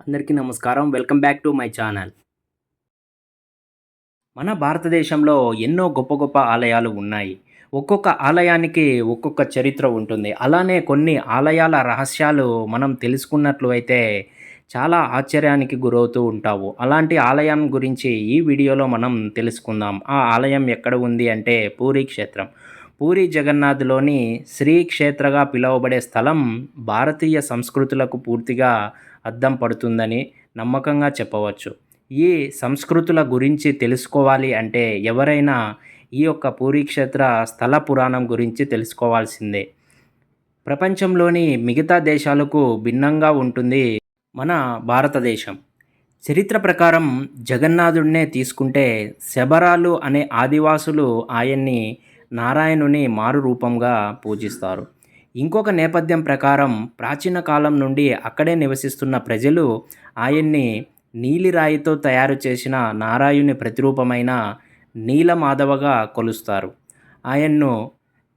అందరికీ నమస్కారం. Welcome back to my channel. మన భారతదేశంలో ఎన్నో గొప్ప గొప్ప ఆలయాలు ఉన్నాయి. ఒక్కొక్క ఆలయానికి ఒక్కొక్క చరిత్ర ఉంటుంది. అలానే కొన్ని ఆలయాల రహస్యాలు మనం తెలుసుకున్నట్లు అయితే చాలా ఆశ్చర్యానికి గురవుతూ ఉంటావు. అలాంటి ఆలయం గురించి ఈ వీడియోలో మనం తెలుసుకుందాం. ఆ ఆలయం ఎక్కడ ఉంది అంటే పూరి క్షేత్రం. పూరి జగన్నాథ్లోని శ్రీ క్షేత్రగా పిలువబడే స్థలం భారతీయ సంస్కృతులకు పూర్తిగా అద్దం పడుతుందని నమ్మకంగా చెప్పవచ్చు. ఈ సంస్కృతుల గురించి తెలుసుకోవాలి అంటే ఎవరైనా ఈ యొక్క పూరీ క్షేత్ర స్థల పురాణం గురించి తెలుసుకోవాల్సిందే. ప్రపంచంలోని మిగతా దేశాలకు భిన్నంగా ఉంటుంది మన భారతదేశం. చరిత్ర ప్రకారం జగన్నాథుడినే తీసుకుంటే శబరాలు అనే ఆదివాసులు ఆయన్ని నారాయణుని మారు రూపంగా పూజిస్తారు. ఇంకొక నేపథ్యం ప్రకారం ప్రాచీన కాలం నుండి అక్కడే నివసిస్తున్న ప్రజలు ఆయన్ని నీలిరాయితో తయారు చేసిన నారాయుని ప్రతిరూపమైన నీలమాధవగా కొలుస్తారు. ఆయన్ను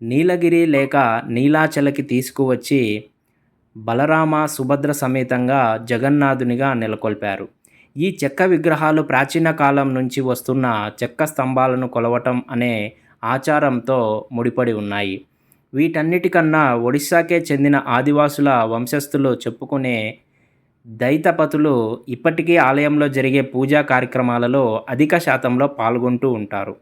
నీలగిరి లేక నీలాచలకి తీసుకువచ్చి బలరామ సుభద్ర సమేతంగా జగన్నాథునిగా నెలకొల్పారు. ఈ చెక్క విగ్రహాలు ప్రాచీన కాలం నుంచి వస్తున్న చెక్క స్తంభాలను కొలవటం అనే ఆచారంతో ముడిపడి ఉన్నాయి. వీటన్నిటికన్నా ఒడిశాకే చెందిన ఆదివాసుల వంశస్థులు చెప్పుకునే దైతపతులు ఇప్పటికీ ఆలయంలో జరిగే పూజా కార్యక్రమాలలో అధిక శాతంలో పాల్గొంటూ ఉంటారు.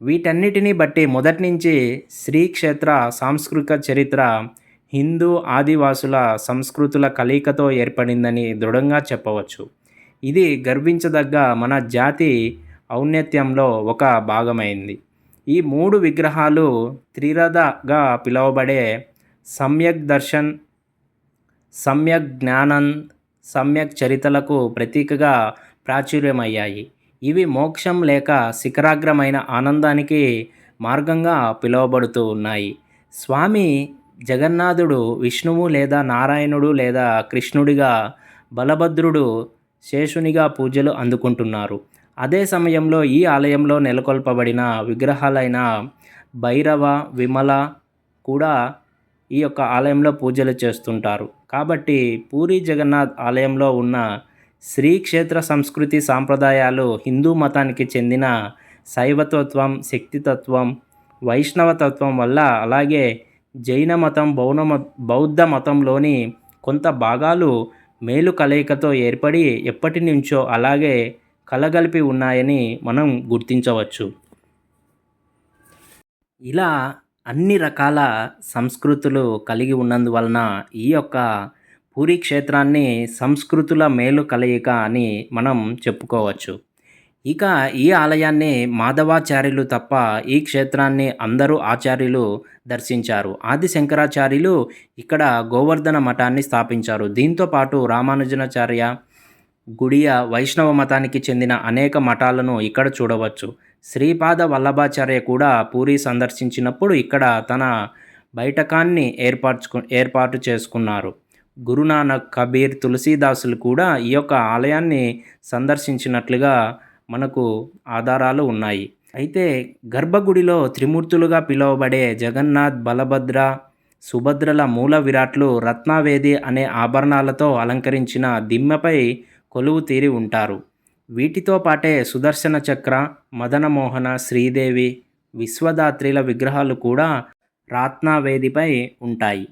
వీటన్నిటిని బట్టి మొదటి నుంచి శ్రీక్షేత్ర సాంస్కృతిక చరిత్ర హిందూ ఆదివాసుల సంస్కృతుల కలయికతో ఏర్పడిందని దృఢంగా చెప్పవచ్చు. ఇది గర్వించదగ్గ మన జాతి ఔన్నత్యంలో ఒక భాగమైంది. ఈ మూడు విగ్రహాలు త్రిరథగా పిలువబడే సమ్యక్ దర్శన్ సమ్యక్ జ్ఞానంద్ సమ్యక్ చరితలకు ప్రతీకగా ప్రాచుర్యమయ్యాయి. ఇవి మోక్షం లేక శిఖరాగ్రమైన ఆనందానికి మార్గంగా పిలువబడుతూ ఉన్నాయి. స్వామి జగన్నాథుడు విష్ణువు లేదా నారాయణుడు లేదా కృష్ణుడిగా బలభద్రుడు శేషునిగా పూజలు అందుకుంటున్నారు. అదే సమయంలో ఈ ఆలయంలో నెలకొల్పబడిన విగ్రహాలైన భైరవ విమల కూడా ఈ యొక్క ఆలయంలో పూజలు చేస్తుంటారు. కాబట్టి పూరి జగన్నాథ్ ఆలయంలో ఉన్న శ్రీక్షేత్ర సంస్కృతి సాంప్రదాయాలు హిందూ మతానికి చెందిన శైవతత్వం శక్తితత్వం వైష్ణవతత్వం వల్ల అలాగే జైన మతం బౌన బౌద్ధ మతంలోని కొంత భాగాలు మేలు కలయికతో ఏర్పడి ఎప్పటి నుంచో అలాగే కలగలిపి ఉన్నాయని మనం గుర్తించవచ్చు. ఇలా అన్ని రకాల సంస్కృతులు కలిగి ఉన్నందువలన ఈ యొక్క పూరి క్షేత్రాన్ని సంస్కృతుల మేలు కలయిక అని మనం చెప్పుకోవచ్చు. ఇక ఈ ఆలయాన్ని మాధవాచార్యులు తప్ప ఈ క్షేత్రాన్ని అందరూ ఆచార్యులు దర్శించారు. ఆది శంకరాచార్యులు ఇక్కడ గోవర్ధన మఠాన్ని స్థాపించారు. దీంతో పాటు రామానుజనాచార్య గుడియ వైష్ణవ మతానికి చెందిన అనేక మఠాలను ఇక్కడ చూడవచ్చు. శ్రీపాద వల్లభాచార్య కూడా పూరి సందర్శించినప్పుడు ఇక్కడ తన బైఠకాన్ని ఏర్పరచుకు ఏర్పాటు చేసుకున్నారు. గురునానక్ కబీర్ తులసీదాసులు కూడా ఈ యొక్క ఆలయాన్ని సందర్శించినట్లుగా మనకు ఆధారాలు ఉన్నాయి. అయితే గర్భగుడిలో త్రిమూర్తులుగా పిలువబడే జగన్నాథ్ బలభద్ర సుభద్రల మూల విరాట్లు రత్నావేది అనే ఆభరణాలతో అలంకరించిన దిమ్మపై కొలువు తీరి ఉంటారు. వీటితో పాటే సుదర్శన చక్ర మదనమోహన శ్రీదేవి విశ్వదాత్రిల విగ్రహాలు కూడా రాత్నావేదిపై ఉంటాయి.